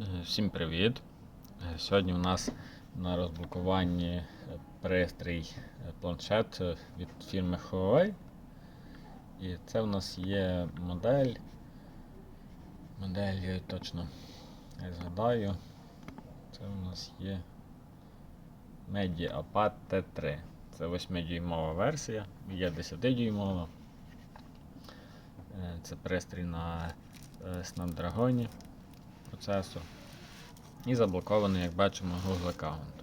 Е, Всім привіт! Е, Сьогодні у нас на розблокуванні е, пристрій планшет від фірми Huawei. І це у нас є модель. Модель я точно не згадаю. Це у нас є MediaPad T3. Це 8-дюймова версія, є 10-дюймова. Е, Це пристрій на Snapdragon процесор. І заблокований, як бачимо, Google аккаунт.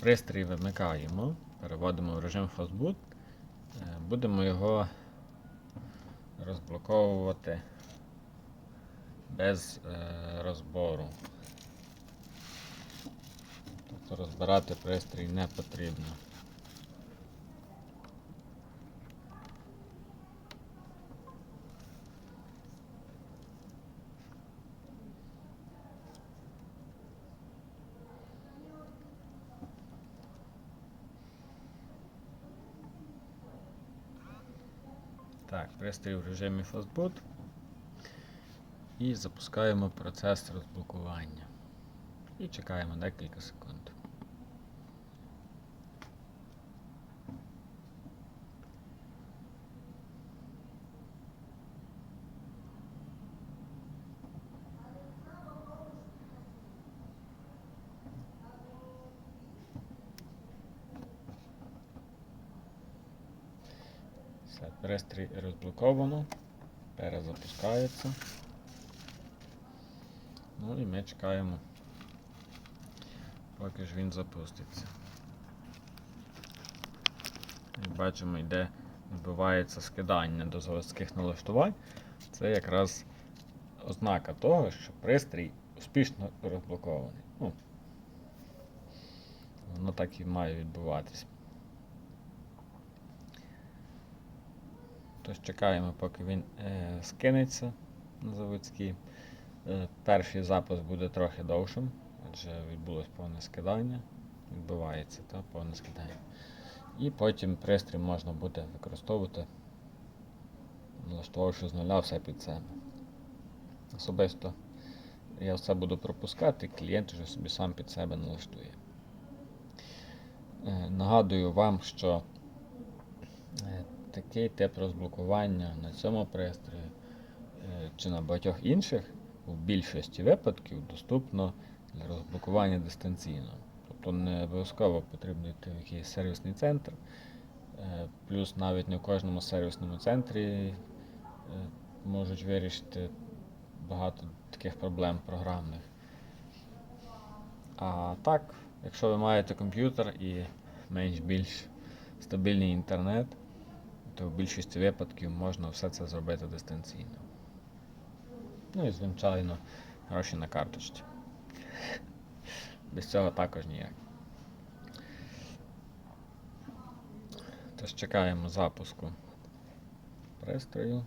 Пристрій вимикаємо, переводимо в режим Fastboot. Е, Будемо його розблоковувати без е, розбору. Тобто розбирати пристрій не потрібно. Так, пристрій в режимі Fastboot. І запускаємо процес розблокування. І чекаємо декілька секунд. Все, пристрій розблоковано, перезапускається. Ну і ми чекаємо, поки ж він запуститься. Як бачимо, йде, відбувається скидання до заводських налаштувань. Це якраз ознака того, що пристрій успішно розблокований. Ну, воно так і має відбуватись. Тож чекаємо, поки він е, скинеться на заводський. Е, перший запис буде трохи довшим, адже відбулось повне скидання. Відбувається та, повне скидання. І потім пристрій можна буде використовувати, налаштовувавши з нуля все під себе. Особисто я все буду пропускати, клієнт вже собі сам під себе налаштує. Е, Нагадую вам, що такий тип розблокування на цьому пристрої е, чи на багатьох інших у більшості випадків доступно для розблокування дистанційно. Тобто не обов'язково потрібно йти в якийсь сервісний центр. Е, Плюс навіть не в кожному сервісному центрі е, можуть вирішити багато таких проблем програмних. А так, якщо ви маєте комп'ютер і менш-більш стабільний інтернет, то в більшості випадків можна все це зробити дистанційно. Ну і звичайно, гроші на карточці. Без цього також ніяк. Тож чекаємо запуску пристрою.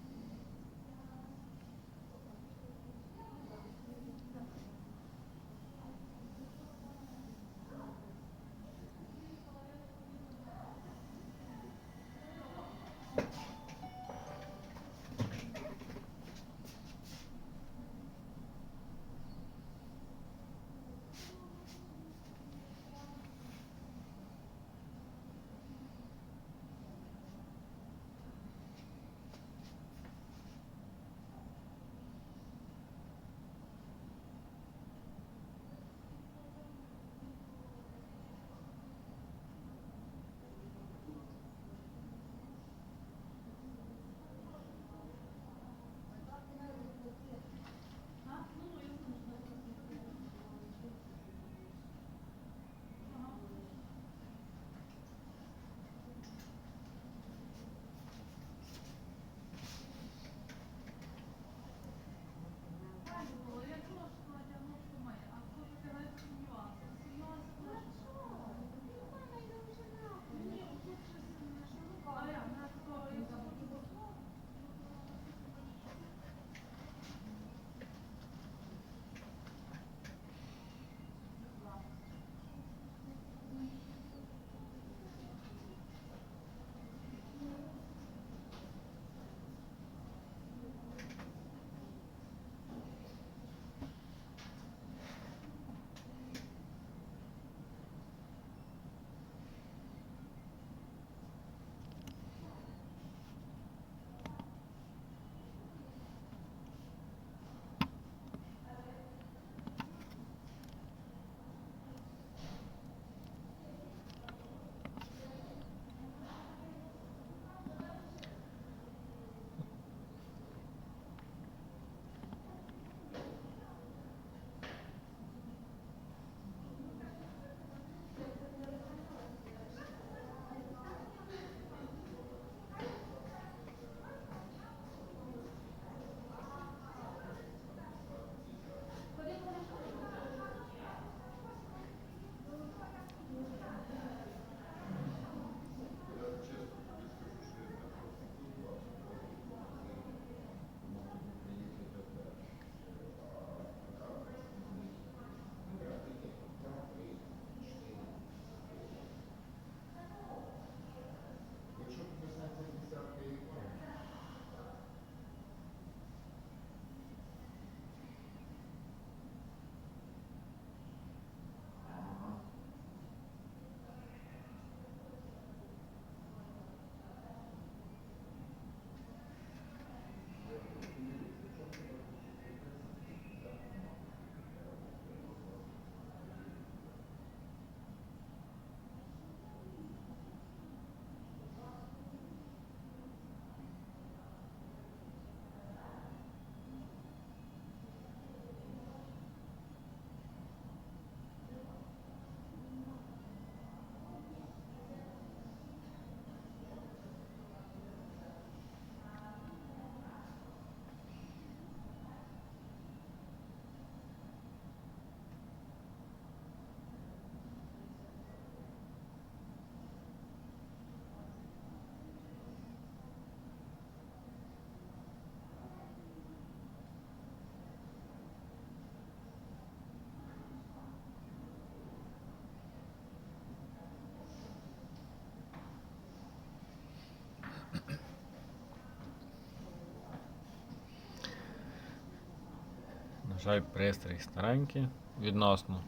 Жаль, пристрій старенький відносно.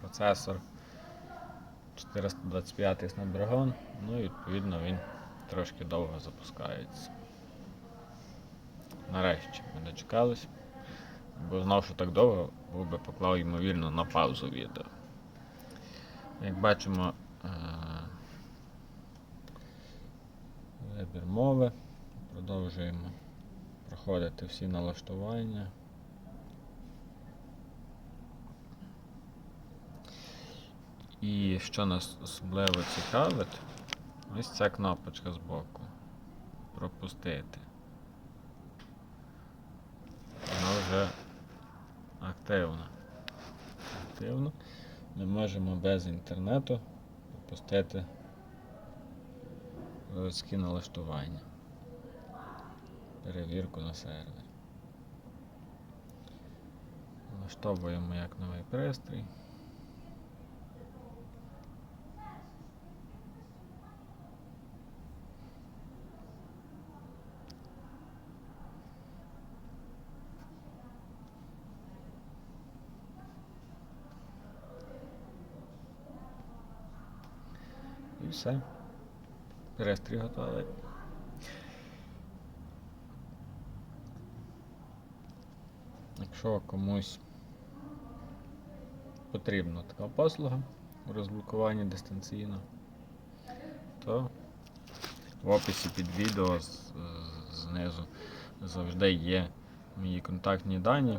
Процесор 425 Snapdragon, ну і відповідно він трошки довго запускається. Нарешті ми дочекались. Бо знав, що так довго, був би поклав ймовірно на паузу відео. Як бачимо, е, вибір мови. Продовжуємо проходити всі налаштування. І що нас особливо цікавить, ось ця кнопочка збоку. Пропустити. Вона вже активна. Активно. Ми можемо без інтернету пропустити заводські налаштування. Перевірку на сервері. Налаштовуємо як новий пристрій. Все. Пристрій готовий. Якщо комусь потрібна така послуга у розблокуванні дистанційно, то в описі під відео знизу завжди є мої контактні дані,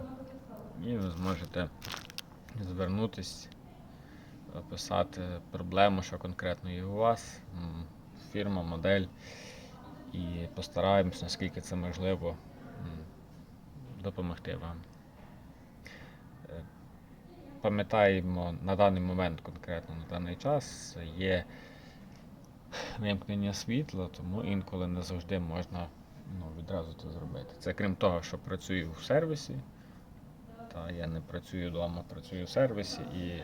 і ви зможете звернутися, описати проблему, що конкретно є у вас, фірма, модель, і постараємось, наскільки це можливо, допомогти вам. Е, Пам'ятаємо на даний момент, конкретно на даний час, є вимкнення світла, тому інколи не завжди можна ну, відразу це зробити. Це крім того, що працюю в сервісі, та я не працюю вдома, працюю в сервісі і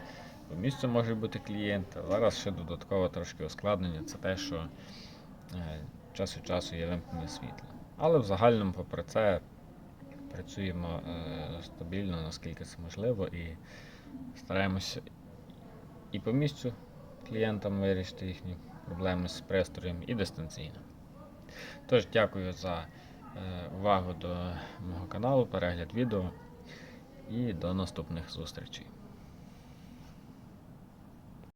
по місцю можуть бути клієнти. Зараз ще додатково трошки ускладнення це те, що е, час від часу є вимкнення світла. Але в загальному, попри це, працюємо е, стабільно, наскільки це можливо, і стараємося і по місцю клієнтам вирішити їхні проблеми з пристроєм, і дистанційно. Тож, дякую за е, увагу до мого каналу, перегляд відео і до наступних зустрічей.